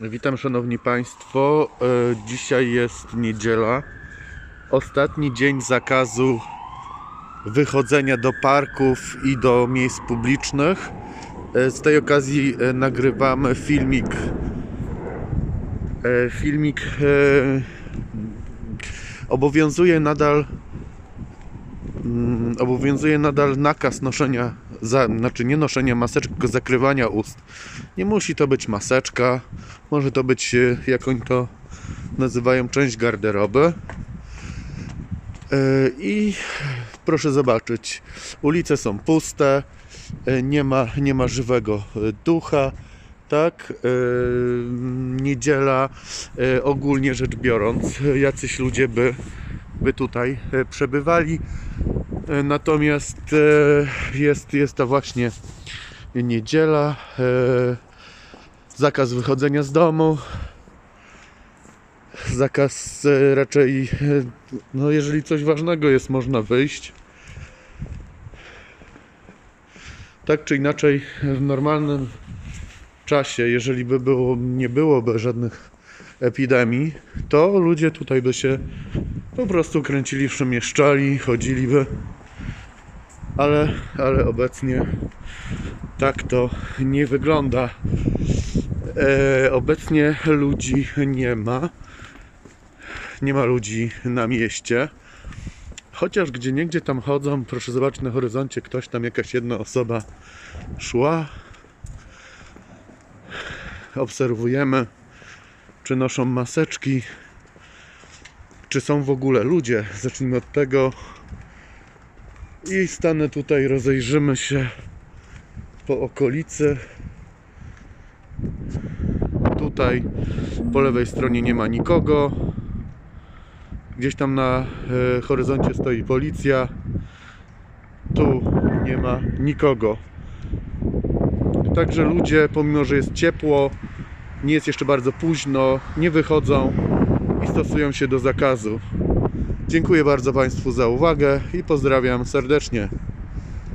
Witam Szanowni Państwo. E, Dzisiaj jest niedziela. Ostatni dzień zakazu wychodzenia do parków i do miejsc publicznych. E, Z tej okazji e, nagrywamy filmik. Filmik obowiązuje nadal mm, obowiązuje nadal nakaz noszenia, za, znaczy nie noszenia maseczek, tylko zakrywania ust. Nie musi to być maseczka, może to być, e, jak oni to nazywają, część garderoby. E, I proszę zobaczyć, ulice są puste, e, nie ma, nie ma żywego ducha. Tak, niedziela, ogólnie rzecz biorąc, jacyś ludzie by, by tutaj przebywali. E, Natomiast e, jest, jest to właśnie niedziela. e, Zakaz wychodzenia z domu. Zakaz raczej, no jeżeli coś ważnego jest, można wyjść. Tak czy inaczej, w normalnym czasie, jeżeli by było, nie byłoby żadnych epidemii, to ludzie tutaj by się po prostu kręcili, przemieszczali, chodziliby. Ale, ale obecnie tak to nie wygląda. E, obecnie ludzi nie ma. Nie ma ludzi na mieście. Chociaż gdzie niegdzie tam chodzą, proszę zobaczyć na horyzoncie, ktoś tam, jakaś jedna osoba szła. Obserwujemy, czy noszą maseczki, czy są w ogóle ludzie. Zacznijmy od tego. I stanę tutaj, rozejrzymy się po okolicy. Tutaj po lewej stronie nie ma nikogo. Gdzieś tam na e, horyzoncie stoi policja. Tu nie ma nikogo. Także ludzie, pomimo że jest ciepło, nie jest jeszcze bardzo późno, nie wychodzą i stosują się do zakazu. Dziękuję bardzo Państwu za uwagę i pozdrawiam serdecznie.